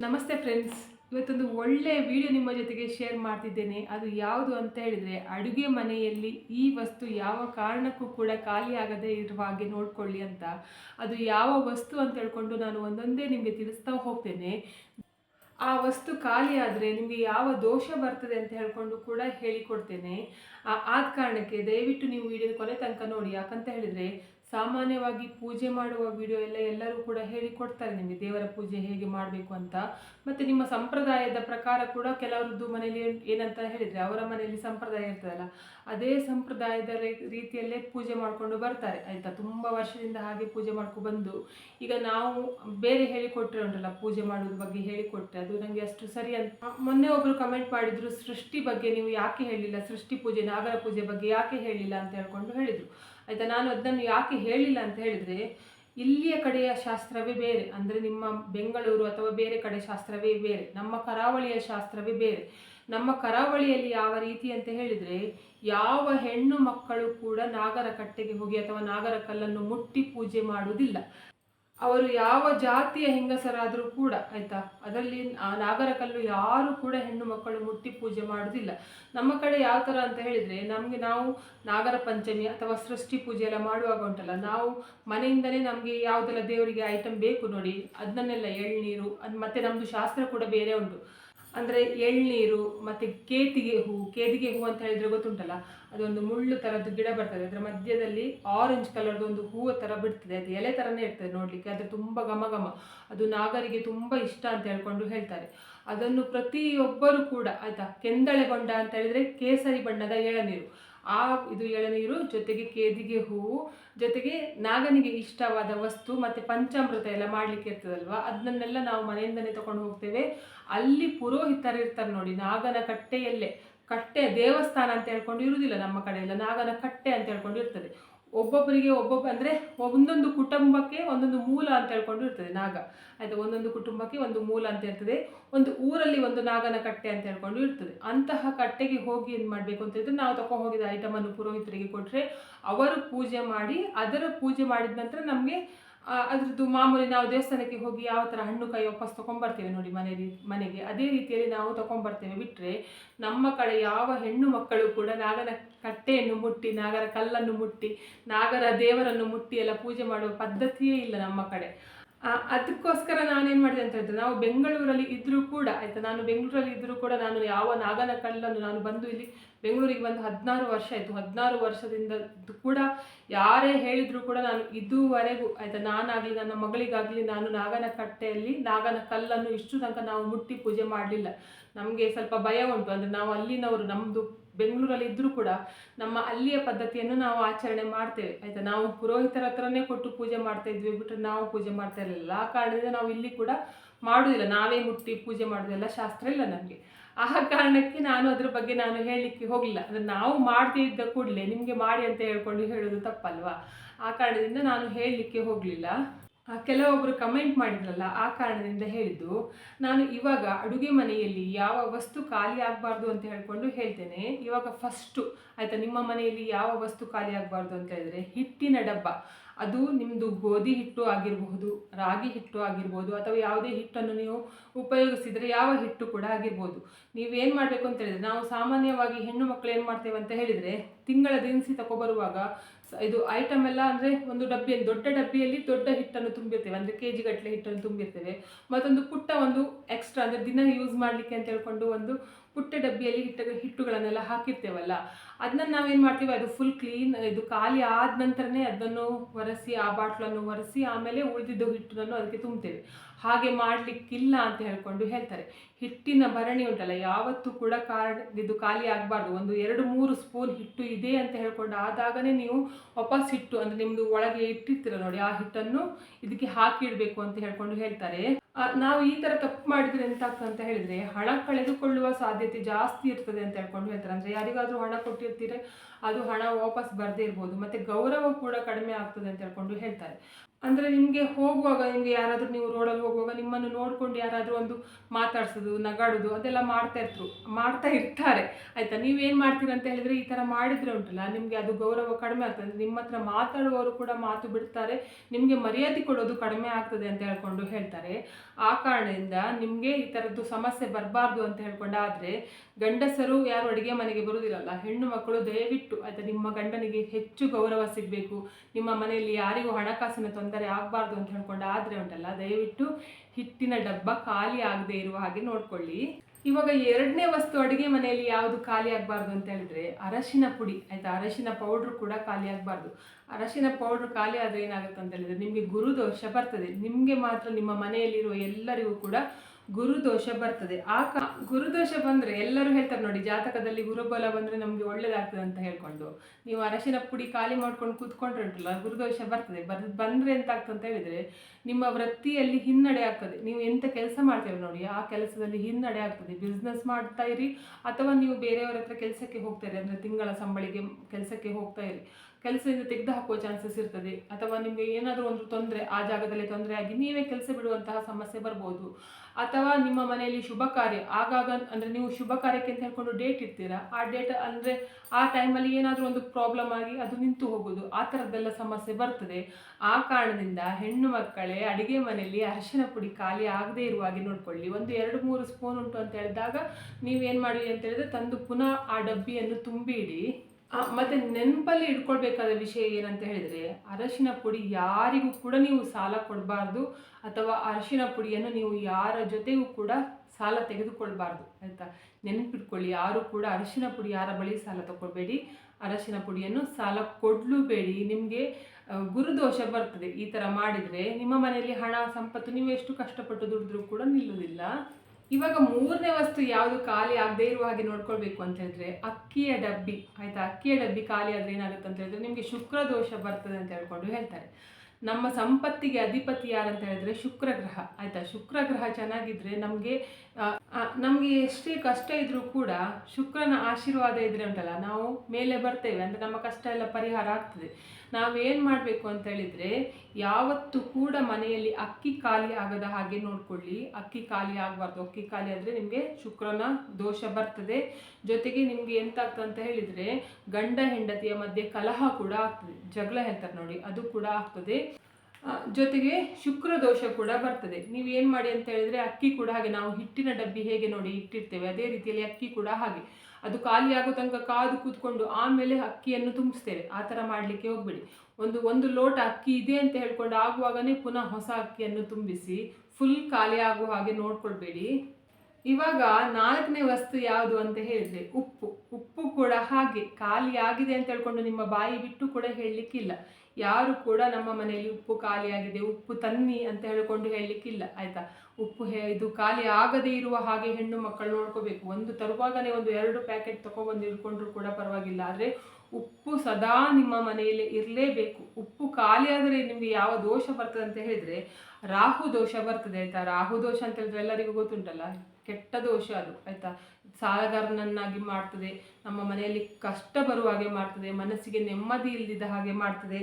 ನಮಸ್ತೆ ಫ್ರೆಂಡ್ಸ್ ಇವತ್ತೊಂದು ಒಳ್ಳೆಯ ವಿಡಿಯೋ ನಿಮ್ಮ ಜೊತೆಗೆ ಶೇರ್ ಮಾಡ್ತಿದ್ದೇನೆ. ಅದು ಯಾವುದು ಅಂತ ಹೇಳಿದರೆ, ಅಡುಗೆ ಮನೆಯಲ್ಲಿ ಈ ವಸ್ತು ಯಾವ ಕಾರಣಕ್ಕೂ ಕೂಡ ಖಾಲಿ ಆಗದೇ ಇರುವ ಹಾಗೆ ನೋಡ್ಕೊಳ್ಳಿ ಅಂತ. ಅದು ಯಾವ ವಸ್ತು ಅಂತ ಹೇಳ್ಕೊಂಡು ನಾನು ಒಂದೊಂದೇ ನಿಮಗೆ ತಿಳಿಸ್ತಾ ಹೋಗ್ತೇನೆ. ಆ ವಸ್ತು ಖಾಲಿ ಆದರೆ ನಿಮಗೆ ಯಾವ ದೋಷ ಬರ್ತದೆ ಅಂತ ಹೇಳ್ಕೊಂಡು ಕೂಡ ಹೇಳಿಕೊಡ್ತೇನೆ. ಆದ ಕಾರಣಕ್ಕೆ ದಯವಿಟ್ಟು ನೀವು ವಿಡಿಯೋ ಕೊನೆ ತನಕ ನೋಡಿ. ಯಾಕಂತ ಹೇಳಿದರೆ ಸಾಮಾನ್ಯವಾಗಿ ಪೂಜೆ ಮಾಡುವ ವಿಡಿಯೋ ಎಲ್ಲ ಎಲ್ಲರೂ ಕೂಡ ಹೇಳಿಕೊಡ್ತಾರೆ. ನಿಮಗೆ ದೇವರ ಪೂಜೆ ಹೇಗೆ ಮಾಡಬೇಕು ಅಂತ. ಮತ್ತು ನಿಮ್ಮ ಸಂಪ್ರದಾಯದ ಪ್ರಕಾರ ಕೂಡ ಕೆಲವರದ್ದು ಮನೆಯಲ್ಲಿ ಏನ್- ಏನಂತ ಹೇಳಿದರೆ ಅವರ ಮನೆಯಲ್ಲಿ ಸಂಪ್ರದಾಯ ಇರ್ತದಲ್ಲ, ಅದೇ ಸಂಪ್ರದಾಯದ ರೀತಿಯಲ್ಲೇ ಪೂಜೆ ಮಾಡಿಕೊಂಡು ಬರ್ತಾರೆ. ಆಯಿತಾ? ತುಂಬ ವರ್ಷದಿಂದ ಹಾಗೆ ಪೂಜೆ ಮಾಡ್ಕೊಂಡು ಬಂದು. ಈಗ ನಾವು ಬೇರೆ ಹೇಳಿಕೊಟ್ರೆ ಉಂಟಲ್ಲ, ಪೂಜೆ ಮಾಡೋದ್ರ ಬಗ್ಗೆ ಹೇಳಿಕೊಟ್ರೆ ಅದು ನನಗೆ ಅಷ್ಟು ಸರಿ ಅಂತ ಮೊನ್ನೆ ಒಬ್ಬರು ಕಮೆಂಟ್ ಮಾಡಿದ್ರು, ಸೃಷ್ಟಿ ಬಗ್ಗೆ ನೀವು ಯಾಕೆ ಹೇಳಿಲ್ಲ? ಸೃಷ್ಟಿ ಪೂಜೆ, ನಾಗರ ಪೂಜೆ ಬಗ್ಗೆ ಯಾಕೆ ಹೇಳಿಲ್ಲ ಅಂತ ಹೇಳ್ಕೊಂಡು ಹೇಳಿದರು. ಆಯಿತಾ, ನಾನು ಅದನ್ನು ಯಾಕೆ ಹೇಳಿಲ್ಲ ಅಂತ ಹೇಳಿದ್ರೆ, ಇಲ್ಲಿಯ ಕಡೆಯ ಶಾಸ್ತ್ರವೇ ಬೇರೆ. ಅಂದರೆ ನಿಮ್ಮ ಬೆಂಗಳೂರು ಅಥವಾ ಬೇರೆ ಕಡೆ ಶಾಸ್ತ್ರವೇ ಬೇರೆ. ನಮ್ಮ ಕರಾವಳಿಯ ಶಾಸ್ತ್ರವೇ ಬೇರೆ. ನಮ್ಮ ಕರಾವಳಿಯಲ್ಲಿ ಯಾವ ರೀತಿ ಅಂತ ಹೇಳಿದರೆ, ಯಾವ ಹೆಣ್ಣು ಮಕ್ಕಳು ಕೂಡ ನಾಗರ ಕಟ್ಟೆಗೆ ಹೋಗಿ ಅಥವಾ ನಾಗರ ಕಲ್ಲನ್ನು ಮುಟ್ಟಿ ಪೂಜೆ ಮಾಡುವುದಿಲ್ಲ. ಅವರು ಯಾವ ಜಾತಿಯ ಹೆಂಗಸರಾದರೂ ಕೂಡ, ಆಯಿತಾ? ಅದರಲ್ಲಿ ಆ ನಾಗರ ಕಲ್ಲು ಯಾರು ಕೂಡ ಹೆಣ್ಣು ಮಕ್ಕಳು ಮುಟ್ಟಿ ಪೂಜೆ ಮಾಡುವುದಿಲ್ಲ ನಮ್ಮ ಕಡೆ ಯಾವ ಥರ ಅಂತ ಹೇಳಿದರೆ, ನಮಗೆ ನಾವು ನಾಗರ ಪಂಚಮಿ ಅಥವಾ ಸೃಷ್ಟಿ ಪೂಜೆ ಎಲ್ಲ ಮಾಡುವಾಗ ಉಂಟಲ್ಲ, ನಾವು ಮನೆಯಿಂದಲೇ ನಮಗೆ ಯಾವುದೆಲ್ಲ ದೇವರಿಗೆ ಐಟಮ್ ಬೇಕು ನೋಡಿ ಅದನ್ನೆಲ್ಲ ಎಳ್ನೀರು, ಅದು ಮತ್ತು ನಮ್ಮದು ಶಾಸ್ತ್ರ ಕೂಡ ಬೇರೆ ಉಂಟು. ಅಂದರೆ ಎಳ್ನೀರು ಮತ್ತು ಕೇತಿಗೆ ಹೂ ಕೇದಿಗೆ ಹೂ ಅಂತ ಹೇಳಿದರೆ ಗೊತ್ತುಂಟಲ್ಲ? ಅದೊಂದು ಮುಳ್ಳು ಥರದ್ದು ಗಿಡ ಬರ್ತದೆ. ಅದರ ಮಧ್ಯದಲ್ಲಿ ಆರೆಂಜ್ ಕಲರ್ದು ಒಂದು ಹೂವು ಥರ ಬಿಡ್ತದೆ. ಅದು ಎಲೆ ಥರನೇ ಇರ್ತದೆ ನೋಡಲಿಕ್ಕೆ. ಅದು ತುಂಬ ಘಮ ಘಮ. ಅದು ನಾಗರಿಗೆ ತುಂಬ ಇಷ್ಟ ಅಂತ ಹೇಳ್ಕೊಂಡು ಹೇಳ್ತಾರೆ. ಅದನ್ನು ಪ್ರತಿಯೊಬ್ಬರು ಕೂಡ ಆಯಿತಾ, ಕೆಂದಳೆ ಬೊಂಡ ಅಂತ ಹೇಳಿದರೆ ಕೇಸರಿ ಬಣ್ಣದ ಎಳನೀರು. ಆ ಇದು ಎಳನೀರು ಜೊತೆಗೆ ಕೇದಿಗೆ ಹೂವು, ಜೊತೆಗೆ ನಾಗನಿಗೆ ಇಷ್ಟವಾದ ವಸ್ತು ಮತ್ತು ಪಂಚಾಮೃತ ಎಲ್ಲ ಮಾಡಲಿಕ್ಕೆ ಇರ್ತದಲ್ವ? ಅದನ್ನೆಲ್ಲ ನಾವು ಮನೆಯಿಂದನೇ ತಗೊಂಡು ಹೋಗ್ತೇವೆ. ಅಲ್ಲಿ ಪುರೋಹಿತರಿರ್ತಾರೆ ನೋಡಿ, ನಾಗನ ಕಟ್ಟೆಯಲ್ಲೇ. ಕಟ್ಟೆ ದೇವಸ್ಥಾನ ಅಂತ ಹೇಳ್ಕೊಂಡು ಇರುವುದಿಲ್ಲ ನಮ್ಮ ಕಡೆ ಎಲ್ಲ. ನಾಗನ ಕಟ್ಟೆ ಅಂತ ಹೇಳ್ಕೊಂಡು ಇರ್ತದೆ. ಒಬ್ಬೊಬ್ಬರಿಗೆ ಒಬ್ಬೊಬ್ಬ, ಅಂದರೆ ಒಂದೊಂದು ಕುಟುಂಬಕ್ಕೆ ಒಂದೊಂದು ಮೂಲ ಅಂತ ಹೇಳ್ಕೊಂಡು ಇರ್ತದೆ, ನಾಗ. ಆಯಿತಾ? ಒಂದೊಂದು ಕುಟುಂಬಕ್ಕೆ ಒಂದು ಮೂಲ ಅಂತ ಇರ್ತದೆ, ಒಂದು ಊರಲ್ಲಿ ಒಂದು ನಾಗನ ಕಟ್ಟೆ ಅಂತ ಹೇಳ್ಕೊಂಡು ಇರ್ತದೆ. ಅಂತಹ ಕಟ್ಟೆಗೆ ಹೋಗಿ ಏನು ಮಾಡಬೇಕು ಅಂತ ಹೇಳಿದ್ರೆ ನಾವು ತಗೊಂಡು ಹೋಗಿದ ಐಟಮನ್ನು ಪುರೋಹಿತರಿಗೆ ಕೊಟ್ಟರೆ ಅವರು ಪೂಜೆ ಮಾಡಿ, ಅದರ ಪೂಜೆ ಮಾಡಿದ ನಂತರ ನಮಗೆ ಅದ್ರದ್ದು ಮಾಮೂಲಿ ನಾವು ದೇವಸ್ಥಾನಕ್ಕೆ ಹೋಗಿ ಯಾವ ಥರ ಹಣ್ಣು ಕೈ ವಾಪಸ್ ತೊಗೊಂಬರ್ತೇವೆ ನೋಡಿ ಮನೆಯಲ್ಲಿ ಮನೆಗೆ. ಅದೇ ರೀತಿಯಲ್ಲಿ ನಾವು ತೊಗೊಂಬರ್ತೇವೆ. ಬಿಟ್ಟರೆ ನಮ್ಮ ಕಡೆ ಯಾವ ಹೆಣ್ಣು ಮಕ್ಕಳು ಕೂಡ ನಾಗನ ಕಟ್ಟೆಯನ್ನು ಮುಟ್ಟಿ ನಾಗರ ಕಲ್ಲನ್ನು ಮುಟ್ಟಿ ನಾಗರ ದೇವರನ್ನು ಮುಟ್ಟಿ ಎಲ್ಲ ಪೂಜೆ ಮಾಡುವ ಪದ್ಧತಿಯೇ ಇಲ್ಲ ನಮ್ಮ ಕಡೆ. ಅದಕ್ಕೋಸ್ಕರ ನಾನೇನು ಮಾಡಿದೆ ಅಂತ ಹೇಳಿದ್ರೆ, ನಾವು ಬೆಂಗಳೂರಲ್ಲಿ ಇದ್ದರೂ ಕೂಡ, ಆಯಿತಾ, ನಾನು ಬೆಂಗಳೂರಲ್ಲಿ ಇದ್ದರೂ ಕೂಡ ನಾನು ಯಾವ ನಾಗನ ಕಲ್ಲನ್ನು ನಾನು ಬಂದು ಇಲ್ಲಿ ಬೆಂಗಳೂರಿಗೆ ಬಂದು ಹದಿನಾರು ವರ್ಷ ಆಯಿತು. ಹದಿನಾರು ವರ್ಷದಿಂದ ಕೂಡ ಯಾರೇ ಹೇಳಿದರೂ ಕೂಡ ನಾನು ಇದುವರೆಗೂ, ಆಯಿತಾ, ನಾನಾಗಲಿ, ನನ್ನ ಮಗಳಿಗಾಗಲಿ ನಾನು ನಾಗನ ಕಟ್ಟೆಯಲ್ಲಿ, ನಾಗನ ಕಲ್ಲನ್ನು ಇಷ್ಟು ತನಕ ನಾವು ಮುಟ್ಟಿ ಪೂಜೆ ಮಾಡಲಿಲ್ಲ. ನಮಗೆ ಸ್ವಲ್ಪ ಭಯ ಉಂಟು. ಅಂದರೆ ನಾವು ಅಲ್ಲಿನವರು ನಮ್ಮದು ಬೆಂಗಳೂರಲ್ಲಿ ಇದ್ದರೂ ಕೂಡ ನಮ್ಮ ಅಲ್ಲಿಯ ಪದ್ಧತಿಯನ್ನು ನಾವು ಆಚರಣೆ ಮಾಡ್ತೇವೆ. ಆಯಿತಾ? ನಾವು ಪುರೋಹಿತರ ಹತ್ರನೇ ಕೊಟ್ಟು ಪೂಜೆ ಮಾಡ್ತಾ ಇದ್ವಿ ಬಿಟ್ಟರೆ ನಾವು ಪೂಜೆ ಮಾಡ್ತಾ ಇರಲಿಲ್ಲ. ಆ ಕಾರಣದಿಂದ ನಾವು ಇಲ್ಲಿ ಕೂಡ ಮಾಡುವುದಿಲ್ಲ. ನಾವೇ ಮುಟ್ಟಿ ಪೂಜೆ ಮಾಡೋದೆಲ್ಲ ಶಾಸ್ತ್ರ ಇಲ್ಲ ನಮಗೆ. ಆ ಕಾರಣಕ್ಕೆ ನಾನು ಅದ್ರ ಬಗ್ಗೆ ನಾನು ಹೇಳಲಿಕ್ಕೆ ಹೋಗಲಿಲ್ಲ. ಅಂದರೆ ನಾವು ಮಾಡ್ತಾ ಇದ್ದ ಕೂಡಲೇ ನಿಮಗೆ ಮಾಡಿ ಅಂತ ಹೇಳ್ಕೊಂಡು ಹೇಳೋದು ತಪ್ಪಲ್ವಾ? ಆ ಕಾರಣದಿಂದ ನಾನು ಹೇಳಲಿಕ್ಕೆ ಹೋಗಲಿಲ್ಲ. ಕೆಲವೊಬ್ಬರು ಕಮೆಂಟ್ ಮಾಡಿದ್ರಲ್ಲ, ಆ ಕಾರಣದಿಂದ ಹೇಳಿದ್ದು, ನಾನು ಇವಾಗ ಅಡುಗೆ ಮನೆಯಲ್ಲಿ ಯಾವ ವಸ್ತು ಖಾಲಿ ಆಗಬಾರ್ದು ಅಂತ ಹೇಳ್ಕೊಂಡು ಹೇಳ್ತೇನೆ. ಇವಾಗ ಫಸ್ಟು ಆಯಿತಾ, ನಿಮ್ಮ ಮನೆಯಲ್ಲಿ ಯಾವ ವಸ್ತು ಖಾಲಿ ಆಗಬಾರ್ದು ಅಂತ ಹೇಳಿದರೆ, ಹಿಟ್ಟಿನ ಡಬ್ಬ. ಅದು ನಿಮ್ಮದು ಗೋಧಿ ಹಿಟ್ಟು ಆಗಿರಬಹುದು, ರಾಗಿ ಹಿಟ್ಟು ಆಗಿರ್ಬೋದು, ಅಥವಾ ಯಾವುದೇ ಹಿಟ್ಟನ್ನು ನೀವು ಉಪಯೋಗಿಸಿದರೆ ಯಾವ ಹಿಟ್ಟು ಕೂಡ ಆಗಿರ್ಬೋದು. ನೀವೇನು ಮಾಡಬೇಕು ಅಂತ ಹೇಳಿದರೆ, ನಾವು ಸಾಮಾನ್ಯವಾಗಿ ಹೆಣ್ಣು ಮಕ್ಕಳು ಏನು ಮಾಡ್ತೇವೆ ಅಂತ ಹೇಳಿದರೆ, ತಿಂಗಳ ದಿನಸಿ ತಗೊಬರುವಾಗ ಇದು ಐಟಮ್ ಎಲ್ಲ ಅಂದರೆ ಒಂದು ಡಬ್ಬಿಯಲ್ಲಿ ದೊಡ್ಡ ಡಬ್ಬಿಯಲ್ಲಿ ದೊಡ್ಡ ಹಿಟ್ಟನ್ನು ತುಂಬಿರ್ತೇವೆ. ಅಂದರೆ ಕೆ ಜಿ ಗಟ್ಟಲೆ ಹಿಟ್ಟನ್ನು ತುಂಬಿರ್ತೇವೆ. ಮತ್ತೊಂದು ಪುಟ್ಟ ಒಂದು ಎಕ್ಸ್ಟ್ರಾ ಅಂದರೆ ದಿನ ಯೂಸ್ ಮಾಡಲಿಕ್ಕೆ ಅಂತ ಹೇಳ್ಕೊಂಡು ಒಂದು ಪುಟ್ಟ ಡಬ್ಬಿಯಲ್ಲಿ ಹಿಟ್ಟ ಹಿಟ್ಟುಗಳನ್ನೆಲ್ಲ ಹಾಕಿರ್ತೇವಲ್ಲ. ಅದನ್ನ ನಾವೇನು ಮಾಡ್ತೀವಿ, ಅದು ಫುಲ್ ಕ್ಲೀನ್ ಇದು ಖಾಲಿ ಆದ ನಂತರನೇ ಅದನ್ನು ಒರೆಸಿ, ಆ ಬಾಟ್ಲನ್ನು ಒರೆಸಿ, ಆಮೇಲೆ ಉಳಿದಿದ್ದು ಹಿಟ್ಟನ್ನು ಅದಕ್ಕೆ ತುಂಬ್ತೇವೆ ಹಾಗೆ ಮಾಡಲಿಕ್ಕಿಲ್ಲ ಅಂತ ಹೇಳ್ಕೊಂಡು ಹೇಳ್ತಾರೆ. ಹಿಟ್ಟಿನ ಭರಣಿ ಉಂಟಲ್ಲ, ಯಾವತ್ತೂ ಕೂಡ ಇದು ಖಾಲಿ ಆಗಬಾರ್ದು. ಒಂದು ಎರಡು ಮೂರು ಸ್ಪೂನ್ ಹಿಟ್ಟು ಇದೆ ಅಂತ ಹೇಳ್ಕೊಂಡು ಆದಾಗನೇ ನೀವು ವಾಪಸ್ ಹಿಟ್ಟು, ಅಂದರೆ ನಿಮ್ಮದು ಒಳಗೆ ಇಟ್ಟಿರ್ತೀರ ನೋಡಿ, ಆ ಹಿಟ್ಟನ್ನು ಇದಕ್ಕೆ ಹಾಕಿಡಬೇಕು ಅಂತ ಹೇಳ್ಕೊಂಡು ಹೇಳ್ತಾರೆ. ನಾವು ಈ ಥರ ತಪ್ಪು ಮಾಡಿದ್ರೆ ಅಂತ ಹೇಳಿದರೆ ಹಣ ಕಳೆದುಕೊಳ್ಳುವ ಸಾಧ್ಯತೆ ಜಾಸ್ತಿ ಇರ್ತದೆ ಅಂತ ಹೇಳ್ಕೊಂಡು ಹೇಳ್ತಾರೆ. ಅಂದರೆ ಯಾರಿಗಾದರೂ ಹಣ ಕೊಟ್ಟಿರ್ತೀರ ಅದು ಹಣ ವಾಪಸ್ ಬರದೇ ಇರ್ಬೋದು, ಮತ್ತು ಗೌರವ ಕೂಡ ಕಡಿಮೆ ಆಗ್ತದೆ ಅಂತ ಹೇಳ್ಕೊಂಡು ಹೇಳ್ತಾರೆ. ಅಂದರೆ ನಿಮಗೆ ಹೋಗುವಾಗ ನಿಮಗೆ ಯಾರಾದರೂ ನೀವು ರೋಡಲ್ಲಿ ಹೋಗುವಾಗ ನಿಮ್ಮನ್ನು ನೋಡ್ಕೊಂಡು ಯಾರಾದರೂ ಒಂದು ಮಾತಾಡ್ಸೋದು, ನಗಾಡೋದು, ಅದೆಲ್ಲ ಮಾಡ್ತಾ ಇರ್ತರು, ಮಾಡ್ತಾ ಇರ್ತಾರೆ. ಆಯಿತಾ? ನೀವೇನು ಮಾಡ್ತೀರ ಅಂತ ಹೇಳಿದ್ರೆ ಈ ಥರ ಮಾಡಿದರೆ ಉಂಟಲ್ಲ, ನಿಮಗೆ ಅದು ಗೌರವ ಕಡಿಮೆ ಆಗ್ತದೆ. ನಿಮ್ಮ ಹತ್ರ ಮಾತಾಡುವವರು ಕೂಡ ಮಾತು ಬಿಡ್ತಾರೆ, ನಿಮಗೆ ಮರ್ಯಾದೆ ಕೊಡೋದು ಕಡಿಮೆ ಆಗ್ತದೆ ಅಂತ ಹೇಳ್ಕೊಂಡು ಹೇಳ್ತಾರೆ. ಆ ಕಾರಣದಿಂದ ನಿಮಗೆ ಈ ಥರದ್ದು ಸಮಸ್ಯೆ ಬರಬಾರ್ದು ಅಂತ ಹೇಳ್ಕೊಂಡು ಆದರೆ ಗಂಡಸರು ಯಾರು ಅಡುಗೆ ಮನೆಗೆ ಬರೋದಿಲ್ಲಲ್ಲ ಹೆಣ್ಣು ಮಕ್ಕಳು ದಯವಿಟ್ಟು ಆಯಿತಾ ನಿಮ್ಮ ಗಂಡನಿಗೆ ಹೆಚ್ಚು ಗೌರವ ಸಿಗಬೇಕು. ನಿಮ್ಮ ಮನೆಯಲ್ಲಿ ಯಾರಿಗೂ ಹಣಕಾಸಿನ ತೊಂದರೆ ಆಗಬಾರ್ದು ಅಂತ ಹೇಳ್ಕೊಂಡು ಆದರೆ ಉಂಟಲ್ಲ, ದಯವಿಟ್ಟು ಹಿಟ್ಟಿನ ಡಬ್ಬ ಖಾಲಿ ಆಗದೆ ಇರುವ ಹಾಗೆ ನೋಡ್ಕೊಳ್ಳಿ. ಇವಾಗ ಎರಡನೇ ವಸ್ತು ಅಡುಗೆ ಮನೆಯಲ್ಲಿ ಯಾವುದು ಖಾಲಿ ಆಗಬಾರ್ದು ಅಂತ ಹೇಳಿದ್ರೆ ಅರಶಿನ ಪುಡಿ, ಆಯ್ತಾ? ಅರಶಿನ ಪೌಡ್ರ್ ಕೂಡ ಖಾಲಿ ಆಗಬಾರ್ದು. ಅರಶಿನ ಪೌಡ್ರ್ ಖಾಲಿ ಆದರೆ ಏನಾಗುತ್ತೆ ಅಂತ ಹೇಳಿದ್ರೆ ನಿಮಗೆ ಗುರುದೋಷ ಬರ್ತದೆ. ನಿಮಗೆ ಮಾತ್ರ ನಿಮ್ಮ ಮನೆಯಲ್ಲಿರುವ ಎಲ್ಲರಿಗೂ ಕೂಡ ಗುರುದೋಷ ಬರ್ತದೆ. ಆ ಕಾ ಗುರುದೋಷ ಬಂದರೆ ಎಲ್ಲರೂ ಹೇಳ್ತಾರೆ ನೋಡಿ, ಜಾತಕದಲ್ಲಿ ಗುರುಬಲ ಬಂದರೆ ನಮಗೆ ಒಳ್ಳೇದಾಗ್ತದೆ ಅಂತ ಹೇಳ್ಕೊಂಡು. ನೀವು ಅರಶಿನ ಪುಡಿ ಖಾಲಿ ಮಾಡ್ಕೊಂಡು ಕೂತ್ಕೊಂಡ್ರೆ ಉಂಟಲ್ಲ ಗುರುದೋಷ ಬರ್ತದೆ. ಬರ್, ಬಂದರೆ ಎಂತ ಆಗ್ತದೆ ಅಂತ ಹೇಳಿದರೆ ನಿಮ್ಮ ವೃತ್ತಿಯಲ್ಲಿ ಹಿನ್ನಡೆ ಆಗ್ತದೆ. ನೀವು ಎಂತ ಕೆಲಸ ಮಾಡ್ತೇವೆ ನೋಡಿ, ಆ ಕೆಲಸದಲ್ಲಿ ಹಿನ್ನಡೆ ಆಗ್ತದೆ. ಬಿಸ್ನೆಸ್ ಮಾಡ್ತಾ ಇರಿ, ಅಥವಾ ನೀವು ಬೇರೆಯವರ ಹತ್ರ ಕೆಲಸಕ್ಕೆ ಹೋಗ್ತಾ ಇರಿ, ಅಂದರೆ ತಿಂಗಳ ಸಂಬಳಿಗೆ ಕೆಲಸಕ್ಕೆ ಹೋಗ್ತಾ ಇರಿ. ಕೆಲಸದಿಂದ ತೆಗೆದು ಹಾಕುವ ಚಾನ್ಸಸ್ ಇರ್ತದೆ. ಅಥವಾ ನಿಮಗೆ ಏನಾದರೂ ಒಂದು ತೊಂದರೆ ಆ ಜಾಗದಲ್ಲಿ ತೊಂದರೆ ಆಗಿ ನೀವೇ ಕೆಲಸ ಬಿಡುವಂತಹ ಸಮಸ್ಯೆ ಬರ್ಬೋದು. ಅಥವಾ ನಿಮ್ಮ ಮನೆಯಲ್ಲಿ ಶುಭ ಕಾರ್ಯ ಆಗಾಗ ಅಂದರೆ ನೀವು ಶುಭ ಕಾರ್ಯಕ್ಕೆ ಅಂತ ಹೇಳ್ಕೊಂಡು ಡೇಟ್ ಇರ್ತೀರಾ ಆ ಡೇಟ್ ಅಂದರೆ ಆ ಟೈಮಲ್ಲಿ ಏನಾದರೂ ಒಂದು ಪ್ರಾಬ್ಲಮ್ ಆಗಿ ಅದು ನಿಂತು ಹೋಗೋದು. ಆ ಥರದ್ದೆಲ್ಲ ಸಮಸ್ಯೆ ಬರ್ತದೆ. ಆ ಕಾರಣದಿಂದ ಹೆಣ್ಣು ಮಕ್ಕಳೇ ಅಡುಗೆ ಮನೆಯಲ್ಲಿ ಅರಿಶಿನ ಪುಡಿ ಖಾಲಿ ಆಗದೇ ಇರುವ ಹಾಗೆ ನೋಡ್ಕೊಳ್ಳಿ. ಒಂದು ಎರಡು ಮೂರು ಸ್ಪೂನ್ ಉಂಟು ಅಂತ ಹೇಳಿದಾಗ ನೀವೇನು ಮಾಡಿ ಅಂತ ಹೇಳಿದ್ರೆ ತಂದು ಪುನಃ ಆ ಡಬ್ಬಿಯನ್ನು ತುಂಬಿ ಇಡಿ ಆ, ಮತ್ತೆ ನೆನಪಲ್ಲಿ ಇಟ್ಕೊಳ್ಬೇಕಾದ ವಿಷಯ ಏನಂತ ಹೇಳಿದ್ರೆ, ಅರಶಿನ ಪುಡಿ ಯಾರಿಗೂ ಕೂಡ ನೀವು ಸಾಲ ಕೊಡಬಾರ್ದು, ಅಥವಾ ಅರಶಿನ ಪುಡಿಯನ್ನು ನೀವು ಯಾರ ಜೊತೆಗೂ ಕೂಡ ಸಾಲ ತೆಗೆದುಕೊಳ್ಬಾರ್ದು, ಆಯ್ತಾ? ನೆನಪಿಟ್ಕೊಳ್ಳಿ, ಯಾರು ಕೂಡ ಅರಶಿನ ಪುಡಿ ಯಾರ ಬಳಿ ಸಾಲ ತಗೊಳ್ಬೇಡಿ ಅರಶಿನ ಪುಡಿಯನ್ನು ಸಾಲ ಕೊಡಲೂಬೇಡಿ. ನಿಮಗೆ ಗುರುದೋಷ ಬರ್ತದೆ ಈ ಥರ ಮಾಡಿದರೆ, ನಿಮ್ಮ ಮನೆಯಲ್ಲಿ ಹಣ, ಸಂಪತ್ತು, ನೀವು ಎಷ್ಟು ಕಷ್ಟಪಟ್ಟು ದುಡಿದ್ರೂ ಕೂಡ ನಿಲ್ಲುವುದಿಲ್ಲ ಇವಾಗ ಮೂರನೇ ವಸ್ತು ಯಾವುದು ಖಾಲಿ ಆಗದೇ ಇರುವ ಹಾಗೆ ನೋಡ್ಕೊಳ್ಬೇಕು ಅಂತ ಹೇಳಿದ್ರೆ ಅಕ್ಕಿಯ ಡಬ್ಬಿ, ಆಯ್ತಾ? ಅಕ್ಕಿಯ ಡಬ್ಬಿ ಖಾಲಿ ಆದರೆ ಏನಾಗುತ್ತೆ ಅಂತ ಹೇಳಿದ್ರೆ ನಿಮಗೆ ಶುಕ್ರ ದೋಷ ಬರ್ತದೆ ಅಂತ ಹೇಳ್ಕೊಂಡು ಹೇಳ್ತಾರೆ. ನಮ್ಮ ಸಂಪತ್ತಿಗೆ ಅಧಿಪತಿ ಯಾರಂತ ಹೇಳಿದ್ರೆ ಶುಕ್ರ ಗ್ರಹ ಆಯ್ತಾ? ಶುಕ್ರ ಗ್ರಹ ಚೆನ್ನಾಗಿದ್ರೆ ನಮಗೆ ನಮಗೆ ಎಷ್ಟೇ ಕಷ್ಟ ಇದ್ರೂ ಕೂಡ ಶುಕ್ರನ ಆಶೀರ್ವಾದ ಇದ್ರೆ ಉಂಟಲ್ಲ, ನಾವು ಮೇಲೆ ಬರ್ತೇವೆ, ಅಂದರೆ ನಮ್ಮ ಕಷ್ಟ ಎಲ್ಲ ಪರಿಹಾರ ಆಗ್ತದೆ. ನಾವೇನು ಮಾಡಬೇಕು ಅಂತ ಹೇಳಿದರೆ, ಯಾವತ್ತೂ ಕೂಡ ಮನೆಯಲ್ಲಿ ಅಕ್ಕಿ ಖಾಲಿ ಆಗದ ಹಾಗೆ ನೋಡ್ಕೊಳ್ಳಿ. ಅಕ್ಕಿ ಖಾಲಿ ಆಗಬಾರ್ದು. ಅಕ್ಕಿ ಖಾಲಿ ಆದರೆ ನಿಮಗೆ ಶುಕ್ರನ ದೋಷ ಬರ್ತದೆ. ಜೊತೆಗೆ ನಿಮಗೆ ಎಂತಾಗ್ತದೆ ಅಂತ ಹೇಳಿದರೆ, ಗಂಡ ಹೆಂಡತಿಯ ಮಧ್ಯೆ ಕಲಹ ಕೂಡ ಆಗ್ತದೆ. ಜಗಳ ಹೇಳ್ತಾರೆ ನೋಡಿ, ಅದು ಕೂಡ ಆಗ್ತದೆ. ಜೊತೆಗೆ ಶುಕ್ರ ದೋಷ ಕೂಡ ಬರ್ತದೆ. ನೀವು ಏನು ಮಾಡಿ ಅಂತ ಹೇಳಿದ್ರೆ, ಅಕ್ಕಿ ಕೂಡ ಹಾಗೆ ನಾವು ಹಿಟ್ಟಿನ ಡಬ್ಬಿ ಹೇಗೆ ನೋಡಿ ಇಟ್ಟಿರ್ತೇವೆ, ಅದೇ ರೀತಿಯಲ್ಲಿ ಅಕ್ಕಿ ಕೂಡ ಹಾಗೆ. ಅದು ಖಾಲಿಯಾಗೋ ತನಕ ಕಾದು ಕೂತ್ಕೊಂಡು ಆಮೇಲೆ ಅಕ್ಕಿಯನ್ನು ತುಂಬಿಸ್ತೇವೆ. ಆ ಥರ ಮಾಡಲಿಕ್ಕೆ ಹೋಗ್ಬೇಡಿ. ಒಂದು ಒಂದು ಲೋಟ ಅಕ್ಕಿ ಇದೆ ಅಂತ ಹೇಳ್ಕೊಂಡು ಆಗುವಾಗನೇ ಪುನಃ ಹೊಸ ಅಕ್ಕಿಯನ್ನು ತುಂಬಿಸಿ ಫುಲ್ ಖಾಲಿ ಹಾಗೆ ನೋಡ್ಕೊಳ್ಬೇಡಿ. ಇವಾಗ ನಾಲ್ಕನೇ ವಸ್ತು ಯಾವುದು ಅಂತ ಹೇಳಿದ್ರೆ ಉಪ್ಪು. ಉಪ್ಪು ಕೂಡ ಹಾಗೆ ಖಾಲಿ ಆಗಿದೆ ಅಂತ ಹೇಳ್ಕೊಂಡು ನಿಮ್ಮ ಬಾಯಿ ಬಿಟ್ಟು ಕೂಡ ಹೇಳಲಿಕ್ಕಿಲ್ಲ. ಯಾರು ಕೂಡ ನಮ್ಮ ಮನೆಯಲ್ಲಿ ಉಪ್ಪು ಖಾಲಿಯಾಗಿದೆ, ಉಪ್ಪು ತನ್ನಿ ಅಂತ ಹೇಳಿಕೊಂಡು ಹೇಳಲಿಕ್ಕಿಲ್ಲ, ಆಯಿತಾ? ಉಪ್ಪು ಹೇ, ಇದು ಖಾಲಿ ಆಗದೇ ಇರುವ ಹಾಗೆ ಹೆಣ್ಣು ಮಕ್ಕಳು ನೋಡ್ಕೋಬೇಕು. ಒಂದು ತರುವಾಗಲೇ ಒಂದು ಎರಡು ಪ್ಯಾಕೆಟ್ ತೊಗೊಬಂದು ಇಟ್ಕೊಂಡ್ರು ಕೂಡ ಪರವಾಗಿಲ್ಲ. ಆದರೆ ಉಪ್ಪು ಸದಾ ನಿಮ್ಮ ಮನೆಯಲ್ಲಿ ಇರಲೇಬೇಕು. ಉಪ್ಪು ಖಾಲಿ ನಿಮಗೆ ಯಾವ ದೋಷ ಬರ್ತದೆ ಅಂತ ಹೇಳಿದರೆ ರಾಹು ದೋಷ ಬರ್ತದೆ, ಆಯ್ತಾ? ರಾಹು ದೋಷ ಅಂತ ಹೇಳಿದ್ರೆ ಎಲ್ಲರಿಗೂ ಗೊತ್ತುಂಟಲ್ಲ? ಕೆಟ್ಟ ದೋಷ ಅದು, ಆಯ್ತಾ? ಸಾಲಗಾರನನ್ನಾಗಿ ಮಾಡ್ತದೆ, ನಮ್ಮ ಮನೆಯಲ್ಲಿ ಕಷ್ಟ ಬರುವ ಹಾಗೆ ಮಾಡ್ತದೆ, ಮನಸ್ಸಿಗೆ ನೆಮ್ಮದಿ ಇಲ್ಲದಿದ್ದ ಹಾಗೆ ಮಾಡ್ತದೆ.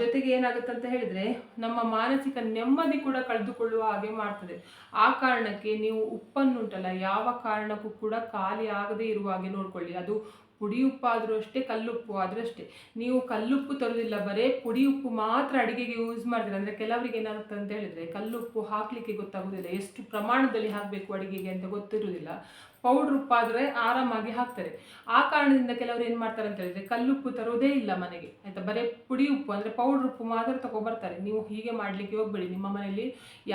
ಜೊತೆಗೆ ಏನಾಗುತ್ತೆ ಅಂತ ಹೇಳಿದ್ರೆ, ನಮ್ಮ ಮಾನಸಿಕ ನೆಮ್ಮದಿ ಕೂಡ ಕಳೆದುಕೊಳ್ಳುವ ಹಾಗೆ ಮಾಡ್ತದೆ. ಆ ಕಾರಣಕ್ಕೆ ನೀವು ಉಪ್ಪನ್ನುಂಟಲ್ಲ, ಯಾವ ಕಾರಣಕ್ಕೂ ಕೂಡ ಖಾಲಿ ಆಗದೇ ಇರುವ ಹಾಗೆ ನೋಡ್ಕೊಳ್ಳಿ. ಅದು ಪುಡಿ ಉಪ್ಪು ಆದರೂ ಅಷ್ಟೇ ಕಲ್ಲುಪ್ಪು ಆದರೂ ಅಷ್ಟೇ. ನೀವು ಕಲ್ಲುಪ್ಪು ತರೋದಿಲ್ಲ, ಬರೇ ಪುಡಿ ಉಪ್ಪು ಮಾತ್ರ ಅಡುಗೆಗೆ ಯೂಸ್ ಮಾಡ್ತೀರ. ಅಂದರೆ ಕೆಲವರಿಗೆ ಏನಾಗುತ್ತೆ ಅಂತ ಹೇಳಿದರೆ ಕಲ್ಲುಪ್ಪು ಹಾಕಲಿಕ್ಕೆ ಗೊತ್ತಾಗೋದಿಲ್ಲ. ಎಷ್ಟು ಪ್ರಮಾಣದಲ್ಲಿ ಹಾಕಬೇಕು ಅಡುಗೆಗೆ ಅಂತ ಗೊತ್ತಿರೋದಿಲ್ಲ. ಪೌಡ್ರ್ ಉಪ್ಪಾದರೆ ಆರಾಮಾಗಿ ಹಾಕ್ತಾರೆ. ಆ ಕಾರಣದಿಂದ ಕೆಲವರು ಏನು ಮಾಡ್ತಾರೆ ಅಂತ ಹೇಳಿದ್ರೆ ಕಲ್ಲುಪ್ಪು ತರೋದೇ ಇಲ್ಲ ಮನೆಗೆ. ಆಯಿತಾ? ಬರೀ ಪುಡಿ ಉಪ್ಪು ಅಂದರೆ ಪೌಡ್ರ್ ಉಪ್ಪು ಮಾತ್ರ ತಗೊಬರ್ತಾರೆ. ನೀವು ಹೀಗೆ ಮಾಡಲಿಕ್ಕೆ ಹೋಗಬೇಡಿ. ನಿಮ್ಮ ಮನೆಯಲ್ಲಿ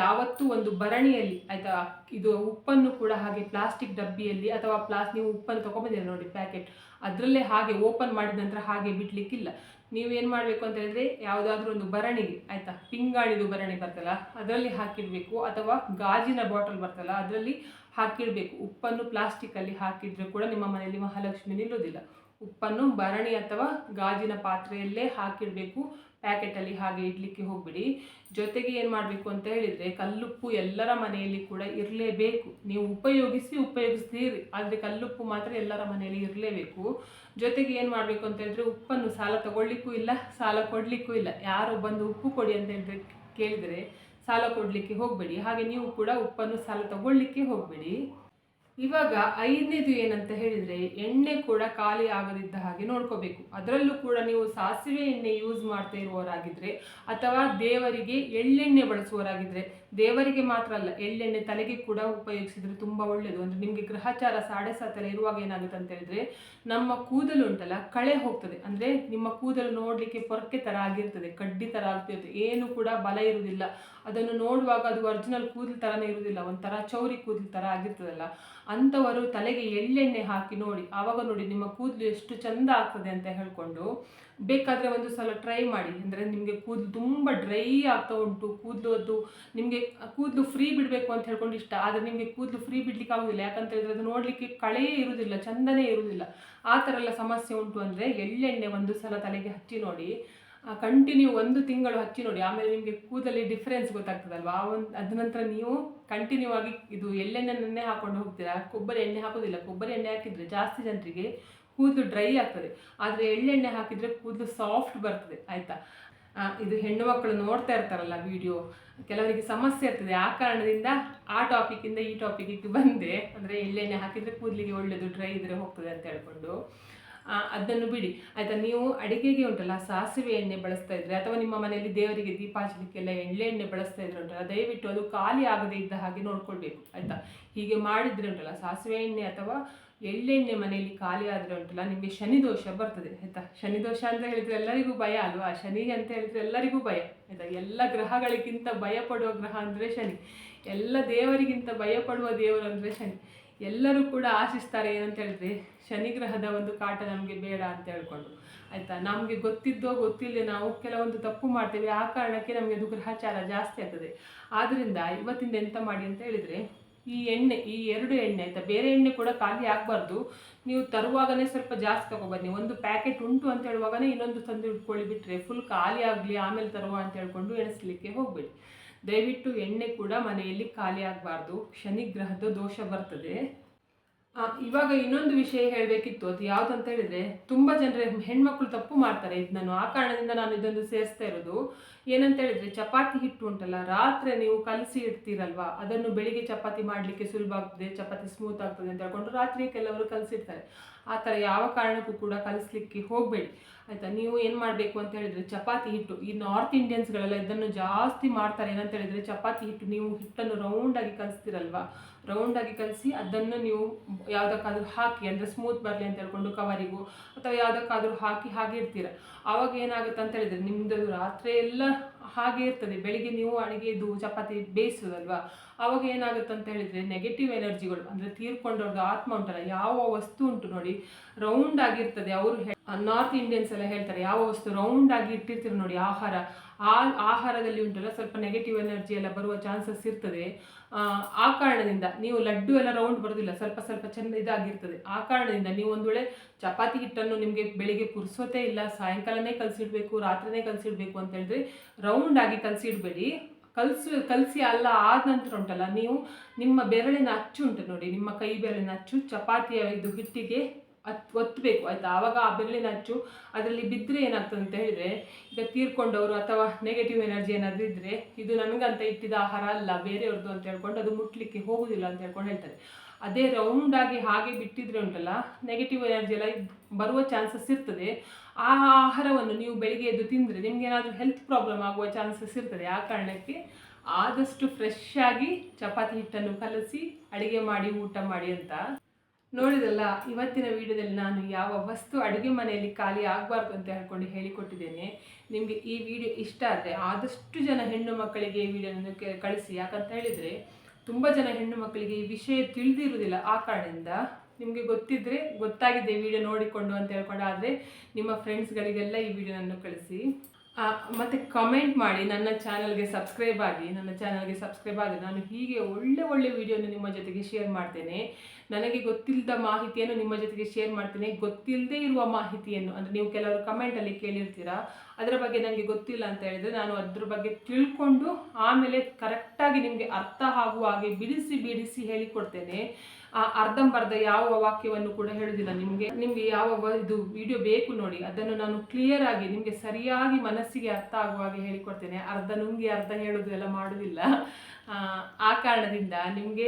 ಯಾವತ್ತೂ ಒಂದು ಭರಣಿಯಲ್ಲಿ ಆಯಿತಾ? ಇದು ಉಪ್ಪನ್ನು ಕೂಡ ಹಾಗೆ ಪ್ಲಾಸ್ಟಿಕ್ ಡಬ್ಬಿಯಲ್ಲಿ ಅಥವಾ ಪ್ಲಾಸ್, ನೀವು ಉಪ್ಪನ್ನು ತಗೊಬಂದಿರ ನೋಡಿ ಪ್ಯಾಕೆಟ್. ಅದರಲ್ಲೇ ಹಾಗೆ ಓಪನ್ ಮಾಡಿದ ನಂತರ ಹಾಗೆ ಬಿಡಲಿಕ್ಕಿಲ್ಲ. ನೀವೇನು ಮಾಡಬೇಕು ಅಂತ ಹೇಳಿದ್ರೆ ಯಾವುದಾದ್ರೂ ಒಂದು ಭರಣಿಗೆ ಆಯಿತಾ? ಪಿಂಗಾಣಿದು ಭರಣಿ ಬರ್ತಲ್ಲ, ಅದರಲ್ಲಿ ಹಾಕಿಡಬೇಕು. ಅಥವಾ ಗಾಜಿನ ಬಾಟಲ್ ಬರ್ತಲ್ಲ, ಅದರಲ್ಲಿ ಹಾಕಿಡಬೇಕು. ಉಪ್ಪನ್ನು ಪ್ಲಾಸ್ಟಿಕ್ಕಲ್ಲಿ ಹಾಕಿದರೆ ಕೂಡ ನಿಮ್ಮ ಮನೆಯಲ್ಲಿ ಮಹಾಲಕ್ಷ್ಮಿ ನಿಲ್ಲೋದಿಲ್ಲ ಉಪ್ಪನ್ನು ಭರಣಿ ಅಥವಾ ಗಾಜಿನ ಪಾತ್ರೆಯಲ್ಲೇ ಹಾಕಿಡಬೇಕು. ಪ್ಯಾಕೆಟಲ್ಲಿ ಹಾಗೆ ಇಡ್ಲಿಕ್ಕೆ ಹೋಗಬೇಡಿ. ಜೊತೆಗೆ ಏನು ಮಾಡಬೇಕು ಅಂತ ಹೇಳಿದರೆ ಕಲ್ಲುಪ್ಪು ಎಲ್ಲರ ಮನೆಯಲ್ಲಿ ಕೂಡ ಇರಲೇಬೇಕು. ನೀವು ಉಪಯೋಗಿಸಿ ಉಪಯೋಗಿಸ್ತೀರಿ, ಆದರೆ ಕಲ್ಲುಪ್ಪು ಮಾತ್ರ ಎಲ್ಲರ ಮನೆಯಲ್ಲಿ ಇರಲೇಬೇಕು. ಜೊತೆಗೆ ಏನು ಮಾಡಬೇಕು ಅಂತ ಹೇಳಿದ್ರೆ ಉಪ್ಪನ್ನು ಸಾಲ ತಗೊಳ್ಳಿಕ್ಕೂ ಇಲ್ಲ, ಸಾಲ ಕೊಡಲಿಕ್ಕೂ ಇಲ್ಲ. ಯಾರು ಬಂದು ಉಪ್ಪು ಕೊಡಿ ಅಂತ ಹೇಳಿದ್ರೆ ಕೇಳಿದರೆ ಸಾಲ ಕೊಡಲಿಕ್ಕೆ ಹೋಗಬೇಡಿ. ಹಾಗೆ ನೀವು ಕೂಡ ಉಪ್ಪನ್ನು ಸಾಲ ತಗೊಳ್ಳಿಕ್ಕೆ ಹೋಗಬೇಡಿ. ಇವಾಗ ಐದನೇದು ಏನಂತ ಹೇಳಿದರೆ ಎಣ್ಣೆ ಕೂಡ ಖಾಲಿ ಆಗದಿದ್ದ ಹಾಗೆ ನೋಡ್ಕೋಬೇಕು. ಅದರಲ್ಲೂ ಕೂಡ ನೀವು ಸಾಸಿವೆ ಎಣ್ಣೆ ಯೂಸ್ ಮಾಡ್ತಾ ಇರುವವರಾಗಿದ್ದರೆ ಅಥವಾ ದೇವರಿಗೆ ಎಳ್ಳೆಣ್ಣೆ ಬಳಸುವವರಾಗಿದ್ದರೆ ದೇವರಿಗೆ ಮಾತ್ರ ಅಲ್ಲ, ಎಳ್ಳೆಣ್ಣೆ ತಲೆಗೆ ಕೂಡ ಉಪಯೋಗಿಸಿದ್ರೆ ತುಂಬ ಒಳ್ಳೆಯದು ಅಂದರೆ ನಿಮಗೆ ಗ್ರಹಚಾರ ಸಾಡೆ ಸಾತೆಲ್ಲ ಇರುವಾಗ ಏನಾಗುತ್ತೆ ಅಂತ ಹೇಳಿದ್ರೆ ನಮ್ಮ ಕೂದಲು ಉಂಟಲ್ಲ, ಕಳೆ ಹೋಗ್ತದೆ. ಅಂದರೆ ನಿಮ್ಮ ಕೂದಲು ನೋಡಲಿಕ್ಕೆ ಪೊರಕೆ ಥರ ಆಗಿರ್ತದೆ, ಕಡ್ಡಿ ಥರ ಆಗ್ತಿರ್ತದೆ ಏನು ಕೂಡ ಬಲ ಇರುವುದಿಲ್ಲ. ಅದನ್ನು ನೋಡುವಾಗ ಅದು ಒರಿಜಿನಲ್ ಕೂದಲು ಥರನೇ ಇರುವುದಿಲ್ಲ, ಒಂಥರ ಚೌರಿ ಕೂದಲು ಥರ ಆಗಿರ್ತದಲ್ಲ. ಅಂಥವರು ತಲೆಗೆ ಎಳ್ಳೆಣ್ಣೆ ಹಾಕಿ ನೋಡಿ, ಆವಾಗ ನೋಡಿ ನಿಮ್ಮ ಕೂದಲು ಎಷ್ಟು ಚಂದ ಆಗ್ತದೆ ಅಂತ ಹೇಳಿಕೊಂಡು ಬೇಕಾದರೆ ಒಂದು ಸಲ ಟ್ರೈ ಮಾಡಿ. ಅಂದರೆ ನಿಮಗೆ ಕೂದಲು ತುಂಬ ಡ್ರೈ ಆಗ್ತಾ ಉಂಟು, ಕೂದಲು ಅದು ನಿಮಗೆ ಕೂದಲು ಫ್ರೀ ಬಿಡಬೇಕು ಅಂತ ಹೇಳ್ಕೊಂಡು ಇಷ್ಟ. ಆದರೆ ನಿಮಗೆ ಕೂದಲು ಫ್ರೀ ಬಿಡ್ಲಿಕ್ಕೆ ಆಗೋದಿಲ್ಲ. ಯಾಕಂತ ಹೇಳಿದ್ರೆ ಅದು ನೋಡಲಿಕ್ಕೆ ಕಳೆಯೇ ಇರುವುದಿಲ್ಲ ಚಂದನೇ ಇರುವುದಿಲ್ಲ ಆ ಥರ ಎಲ್ಲ ಸಮಸ್ಯೆ ಉಂಟು ಅಂದರೆ ಎಳ್ಳೆಣ್ಣೆ ಒಂದು ಸಲ ತಲೆಗೆ ಹಚ್ಚಿ ನೋಡಿ. ಕಂಟಿನ್ಯೂ ಒಂದು ತಿಂಗಳು ಹಚ್ಚಿ ನೋಡಿ, ಆಮೇಲೆ ನಿಮಗೆ ಕೂದಲಿ ಡಿಫ್ರೆನ್ಸ್ ಗೊತ್ತಾಗ್ತದಲ್ವಾ? ಆ ಒಂದು, ಅದ ನಂತರ ನೀವು ಕಂಟಿನ್ಯೂ ಆಗಿ ಇದು ಎಳ್ಳೆಣ್ಣೆನ್ನೇ ಹಾಕೊಂಡು ಹೋಗ್ತೀರಾ? ಕೊಬ್ಬರಿ ಎಣ್ಣೆ ಹಾಕೋದಿಲ್ಲ. ಕೊಬ್ಬರಿ ಎಣ್ಣೆ ಹಾಕಿದರೆ ಜಾಸ್ತಿ ಜನರಿಗೆ ಕೂದಲು ಡ್ರೈ ಆಗ್ತದೆ. ಆದರೆ ಎಳ್ಳೆಣ್ಣೆ ಹಾಕಿದರೆ ಕೂದಲು ಸಾಫ್ಟ್ ಬರ್ತದೆ. ಆಯಿತಾ? ಇದು ಹೆಣ್ಣು ಮಕ್ಕಳು ನೋಡ್ತಾ ಇರ್ತಾರಲ್ಲ ವಿಡಿಯೋ ಕೆಲವರಿಗೆ ಸಮಸ್ಯೆ ಇರ್ತದೆ. ಆ ಕಾರಣದಿಂದ ಆ ಟಾಪಿಕಿಂದ ಈ ಟಾಪಿಕ್ಗೆ ಬಂದೆ. ಅಂದರೆ ಎಳ್ಳೆಣ್ಣೆ ಹಾಕಿದರೆ ಕೂದಲಿಗೆ ಒಳ್ಳೆಯದು ಡ್ರೈ ಇದ್ದರೆ ಹೋಗ್ತದೆ ಅಂತ ಹೇಳ್ಕೊಂಡು. ಅದನ್ನು ಬಿಡಿ. ಆಯಿತಾ, ನೀವು ಅಡುಗೆಗೆ ಉಂಟಲ್ಲ, ಸಾಸಿವೆ ಎಣ್ಣೆ ಬಳಸ್ತಾ ಇದ್ರೆ, ಅಥವಾ ನಿಮ್ಮ ಮನೆಯಲ್ಲಿ ದೇವರಿಗೆ ದೀಪ ಹಚ್ಚಲಿಕ್ಕೆಲ್ಲ ಎಳ್ಳೆ ಎಣ್ಣೆ ಬಳಸ್ತಾ ಇದ್ರೆ ಉಂಟಲ್ಲ, ದಯವಿಟ್ಟು ಅದು ಖಾಲಿ ಆಗದೇ ಇದ್ದ ಹಾಗೆ ನೋಡ್ಕೊಳ್ಬೇಕು, ಆಯಿತಾ? ಹೀಗೆ ಮಾಡಿದ್ರೆ ಉಂಟಲ್ಲ, ಸಾಸಿವೆ ಎಣ್ಣೆ ಅಥವಾ ಎಳ್ಳೆಣ್ಣೆ ಮನೆಯಲ್ಲಿ ಖಾಲಿ ಆದರೆ ಉಂಟಲ್ಲ, ನಿಮಗೆ ಶನಿ ದೋಷ ಬರ್ತದೆ, ಆಯಿತಾ? ಶನಿ ದೋಷ ಅಂತ ಹೇಳಿದ್ರೆ ಎಲ್ಲರಿಗೂ ಭಯ ಅಲ್ವಾ? ಶನಿ ಅಂತ ಹೇಳಿದ್ರೆ ಎಲ್ಲರಿಗೂ ಭಯ, ಆಯಿತಾ? ಎಲ್ಲ ಗ್ರಹಗಳಿಗಿಂತ ಭಯ ಪಡುವ ಗ್ರಹ ಅಂದರೆ ಶನಿ. ಎಲ್ಲ ದೇವರಿಗಿಂತ ಭಯ ಪಡುವ ದೇವರು ಅಂದರೆ ಶನಿ. ಎಲ್ಲರೂ ಕೂಡ ಆಶಿಸ್ತಾರೆ ಏನಂತ ಹೇಳಿದ್ರೆ ಶನಿ ಗ್ರಹದ ಒಂದು ಕಾಟ ನಮಗೆ ಬೇಡ ಅಂತ ಹೇಳ್ಕೊಂಡು. ಆಯಿತಾ? ನಮಗೆ ಗೊತ್ತಿದ್ದೋ ಗೊತ್ತಿಲ್ಲದೆ ನಾವು ಕೆಲವೊಂದು ತಪ್ಪು ಮಾಡ್ತೇವೆ, ಆ ಕಾರಣಕ್ಕೆ ನಮಗೆ ಅದು ಗ್ರಹಚಾರ ಜಾಸ್ತಿ ಆಗ್ತದೆ. ಆದ್ದರಿಂದ ಇವತ್ತಿಂದ ಎಂತ ಮಾಡಿ ಅಂತ ಹೇಳಿದರೆ, ಈ ಎಣ್ಣೆ, ಈ ಎರಡು ಎಣ್ಣೆ, ಆಯಿತಾ? ಬೇರೆ ಎಣ್ಣೆ ಕೂಡ ಖಾಲಿ ಆಗಬಾರ್ದು. ನೀವು ತರುವಾಗನೇ ಸ್ವಲ್ಪ ಜಾಸ್ತಿ ತಗೊಬನ್ನಿ. ಒಂದು ಪ್ಯಾಕೆಟ್ ಉಂಟು ಅಂತ ಹೇಳುವಾಗನೇ ಇನ್ನೊಂದು ತಂದು ಇಟ್ಕೊಳ್ಳಿ ಬಿಟ್ಟರೆ ಫುಲ್ ಖಾಲಿ ಆಗಲಿ, ಆಮೇಲೆ ತರುವ ಅಂತ ಹೇಳ್ಕೊಂಡು ಎಣಿಸ್ಲಿಕ್ಕೆ ಹೋಗಬೇಡಿ. ದಯವಿಟ್ಟು ಎಣ್ಣೆ ಕೂಡ ಮನೆಯಲ್ಲಿ ಖಾಲಿ ಆಗಬಾರ್ದು. ಶನಿ ದೋಷ ಬರ್ತದೆ. ಇವಾಗ ಇನ್ನೊಂದು ವಿಷಯ ಹೇಳಬೇಕಿತ್ತು. ಅದು ಯಾವುದಂತ ಹೇಳಿದ್ರೆ, ತುಂಬ ಜನರ ಹೆಣ್ಮಕ್ಳು ತಪ್ಪು ಮಾಡ್ತಾರೆ. ಇದು ನಾನು ಆ ಕಾರಣದಿಂದ ನಾನು ಇದೊಂದು ಸೇರಿಸ್ತಾ ಇರೋದು. ಏನಂತ ಹೇಳಿದ್ರೆ, ಚಪಾತಿ ಹಿಟ್ಟು ಉಂಟಲ್ಲ, ರಾತ್ರಿ ನೀವು ಕಲಸಿ ಇಡ್ತೀರಲ್ವಾ? ಅದನ್ನು ಬೆಳಿಗ್ಗೆ ಚಪಾತಿ ಮಾಡಲಿಕ್ಕೆ ಸುಲಭ ಆಗ್ತದೆ ಚಪಾತಿ ಸ್ಮೂತ್ ಆಗ್ತದೆ ಅಂತ ಹೇಳ್ಕೊಂಡು ರಾತ್ರಿ ಕೆಲವರು ಕಲಸಿರ್ತಾರೆ ಆ ಥರ ಯಾವ ಕಾರಣಕ್ಕೂ ಕೂಡ ಕಲಿಸ್ಲಿಕ್ಕೆ ಹೋಗಬೇಡಿ. ಆಯಿತಾ? ನೀವು ಏನು ಮಾಡಬೇಕು ಅಂತ ಹೇಳಿದರೆ ಚಪಾತಿ ಹಿಟ್ಟು. ಈ ನಾರ್ತ್ ಇಂಡಿಯನ್ಸ್ಗಳೆಲ್ಲ ಇದನ್ನು ಜಾಸ್ತಿ ಮಾಡ್ತಾರೆ ಏನಂತ ಹೇಳಿದರೆ ಚಪಾತಿ ಹಿಟ್ಟು ನೀವು ಹಿಟ್ಟನ್ನು ರೌಂಡಾಗಿ ಕಲಿಸ್ತೀರಲ್ವಾ? ರೌಂಡಾಗಿ ಕಲಿಸಿ ಅದನ್ನು ನೀವು ಯಾವುದಕ್ಕಾದ್ರೂ ಹಾಕಿ ಅಂದರೆ ಸ್ಮೂತ್ ಬರಲಿ ಅಂತ ಹೇಳ್ಕೊಂಡು ಕವರಿಗೂ ಅಥವಾ ಯಾವುದಕ್ಕಾದ್ರೂ ಹಾಕಿ ಹಾಗೆ ಇರ್ತೀರ ಆವಾಗ ಏನಾಗುತ್ತೆ ಅಂತ ಹೇಳಿದ್ರೆ ನಿಮ್ಮದು ರಾತ್ರಿ ಎಲ್ಲ ಹಾಗೆ ಇರ್ತದೆ. ಬೆಳಿಗ್ಗೆ ನೀವು ಅಡುಗೆದು, ಚಪಾತಿ ಬೇಯಿಸೋದಲ್ವಾ? ಆವಾಗ ಏನಾಗುತ್ತೆ ಅಂತ ಹೇಳಿದ್ರೆ ನೆಗೆಟಿವ್ ಎನರ್ಜಿಗಳು ಅಂದರೆ ತೀರ್ಕೊಂಡವ್ರದ್ದು ಆತ್ಮ ಉಂಟಲ್ಲ, ಯಾವ ವಸ್ತು ಉಂಟು ನೋಡಿ ರೌಂಡ್ ಆಗಿರ್ತದೆ. ಅವರು ನಾರ್ತ್ ಇಂಡಿಯನ್ಸ್ ಎಲ್ಲ ಹೇಳ್ತಾರೆ, ಯಾವ ವಸ್ತು ರೌಂಡ್ ಆಗಿ ಇಟ್ಟಿರ್ತೀರ ನೋಡಿ, ಆಹಾರ. ಆ ಆಹಾರದಲ್ಲಿ ಉಂಟಲ್ಲ ಸ್ವಲ್ಪ ನೆಗೆಟಿವ್ ಎನರ್ಜಿ ಎಲ್ಲ ಬರುವ ಚಾನ್ಸಸ್ ಇರ್ತದೆ. ಆ, ಕಾರಣದಿಂದ ನೀವು ಲಡ್ಡು ಎಲ್ಲ ರೌಂಡ್ ಬರೋದಿಲ್ಲ ಸ್ವಲ್ಪ ಸ್ವಲ್ಪ ಚೆಂದ ಇದಾಗಿರ್ತದೆ. ಆ ಕಾರಣದಿಂದ ನೀವು ಒಂದು ವೇಳೆ ಚಪಾತಿ ಹಿಟ್ಟನ್ನು ನಿಮಗೆ ಬೆಳಿಗ್ಗೆ ಪುರ್ಸೋತೆ ಇಲ್ಲ ಸಾಯಂಕಾಲನೇ ಕಲಸಿಡ್ಬೇಕು ರಾತ್ರಿನೇ ಕಲಸಿಡ್ಬೇಕು ಅಂತ ಹೇಳಿದ್ರೆ ರೌಂಡ್ ಆಗಿ ಕಲಸಿಡ್ಬೇಡಿ. ಕಲಸು ಕಲಸಿ ಅಲ್ಲ ಆದ ನಂತರ ಉಂಟಲ್ಲ ನೀವು ನಿಮ್ಮ ಬೆರಳಿನ ಅಚ್ಚು ಉಂಟು ನೋಡಿ ನಿಮ್ಮ ಕೈ ಬೆರಳಿನ ಅಚ್ಚು ಚಪಾತಿಯ ಇದು ಹಿಟ್ಟಿಗೆ ಅತ್ ಒತ್ತಬೇಕು ಆಯಿತಾ? ಆವಾಗ ಆ ಬೆರಳಿನ ಅಚ್ಚು ಅದರಲ್ಲಿ ಬಿದ್ದರೆ ಏನಾಗ್ತದೆ ಅಂತ ಹೇಳಿದರೆ, ಈಗ ತೀರ್ಕೊಂಡವರು ಅಥವಾ ನೆಗೆಟಿವ್ ಎನರ್ಜಿ ಏನಾದರೂ ಇದ್ದರೆ ಇದು ನನಗಂತ ಇಟ್ಟಿದ ಆಹಾರ ಅಲ್ಲ ಬೇರೆಯವ್ರದ್ದು ಅಂತ ಹೇಳ್ಕೊಂಡು ಅದು ಮುಟ್ಲಿಕ್ಕೆ ಹೋಗುವುದಿಲ್ಲ ಅಂತ ಹೇಳ್ಕೊಂಡು ಹೇಳ್ತಾರೆ. ಅದೇ ರೌಂಡಾಗಿ ಹಾಗೆ ಬಿಟ್ಟಿದ್ರೆ ಉಂಟಲ್ಲ ನೆಗೆಟಿವ್ ಎನರ್ಜಿ ಎಲ್ಲ ಬರುವ ಚಾನ್ಸಸ್ ಇರ್ತದೆ. ಆ ಆಹಾರವನ್ನು ನೀವು ಬೆಳಿಗ್ಗೆ ಎದ್ದು ತಿಂದರೆ ನಿಮ್ಗೆ ಏನಾದರೂ ಹೆಲ್ತ್ ಪ್ರಾಬ್ಲಮ್ ಆಗುವ ಚಾನ್ಸಸ್ ಇರ್ತದೆ. ಆ ಕಾರಣಕ್ಕೆ ಆದಷ್ಟು ಫ್ರೆಶ್ ಆಗಿ ಚಪಾತಿ ಹಿಟ್ಟನ್ನು ಕಲಸಿ, ಅಡಿಗೆ ಮಾಡಿ, ಊಟ ಮಾಡಿ ಅಂತ ನೋಡಿದಲ್ಲ ಇವತ್ತಿನ ವಿಡಿಯೋದಲ್ಲಿ ನಾನು ಯಾವ ವಸ್ತು ಅಡುಗೆ ಮನೆಯಲ್ಲಿ ಖಾಲಿ ಆಗಬಾರ್ದು ಅಂತ ಹೇಳ್ಕೊಂಡು ಹೇಳಿಕೊಟ್ಟಿದ್ದೇನೆ. ನಿಮಗೆ ಈ ವಿಡಿಯೋ ಇಷ್ಟ ಆದರೆ ಆದಷ್ಟು ಜನ ಹೆಣ್ಣು ಮಕ್ಕಳಿಗೆ ಈ ವಿಡಿಯೋನ ಕಳಿಸಿ. ಯಾಕಂತ ಹೇಳಿದರೆ, ತುಂಬ ಜನ ಹೆಣ್ಣು ಮಕ್ಕಳಿಗೆ ಈ ವಿಷಯ ತಿಳಿದಿರುವುದಿಲ್ಲ. ಆ ಕಾರಣದಿಂದ ನಿಮಗೆ ಗೊತ್ತಿದ್ದರೆ ಗೊತ್ತಾಗಿದೆ ವಿಡಿಯೋ ನೋಡಿಕೊಂಡು ಅಂತ ಹೇಳ್ಕೊಂಡು, ಆದರೆ ನಿಮ್ಮ ಫ್ರೆಂಡ್ಸ್ಗಳಿಗೆಲ್ಲ ಈ ವಿಡಿಯೋನನ್ನು ಕಳಿಸಿ. ಮತ್ತೆ ಕಮೆಂಟ್ ಮಾಡಿ, ನನ್ನ ಚಾನಲ್ಗೆ ಸಬ್ಸ್ಕ್ರೈಬ್ ಆಗಿ, ನನ್ನ ಚಾನಲ್ಗೆ ಸಬ್ಸ್ಕ್ರೈಬ್ ಆಗಿ ನಾನು ಹೀಗೆ ಒಳ್ಳೆ ಒಳ್ಳೆ ವಿಡಿಯೋನ ನಿಮ್ಮ ಜೊತೆಗೆ ಶೇರ್ ಮಾಡ್ತೇನೆ. ನನಗೆ ಗೊತ್ತಿಲ್ಲದ ಮಾಹಿತಿಯನ್ನು ನಿಮ್ಮ ಜೊತೆಗೆ ಶೇರ್ ಮಾಡ್ತೇನೆ. ಗೊತ್ತಿಲ್ಲದೆ ಇರುವ ಮಾಹಿತಿಯನ್ನು, ಅಂದರೆ ನೀವು ಕೆಲವರು ಕಮೆಂಟಲ್ಲಿ ಕೇಳಿರ್ತೀರಾ ಅದರ ಬಗ್ಗೆ ನನಗೆ ಗೊತ್ತಿಲ್ಲ ಅಂತ ಹೇಳಿದರೆ ನಾನು ಅದ್ರ ಬಗ್ಗೆ ತಿಳ್ಕೊಂಡು ಆಮೇಲೆ ಕರೆಕ್ಟಾಗಿ ನಿಮಗೆ ಅರ್ಥ ಆಗುವ ಹಾಗೆ ಬಿಡಿಸಿ ಬಿಡಿಸಿ ಹೇಳಿಕೊಡ್ತೇನೆ. ಆ ಅರ್ಧಂಬರ್ಧ ಯಾವ ವಾಕ್ಯವನ್ನು ಕೂಡ ಹೇಳುವುದಿಲ್ಲ ನಿಮಗೆ. ನಿಮಗೆ ಯಾವ ಇದು ವಿಡಿಯೋ ಬೇಕು ನೋಡಿ. ಅದನ್ನು ನಾನು ಕ್ಲಿಯರ್ ಆಗಿ ನಿಮಗೆ ಸರಿಯಾಗಿ ಮನಸ್ಸಿಗೆ ಅರ್ಥ ಆಗುವ ಹಾಗೆ ಹೇಳಿಕೊಡ್ತೇನೆ. ಅರ್ಧ ನುಂಗಿ ಅರ್ಧ ಹೇಳೋದು ಎಲ್ಲ ಮಾಡುವುದಿಲ್ಲ ಆ, ಆ ಕಾರಣದಿಂದ ನಿಮಗೆ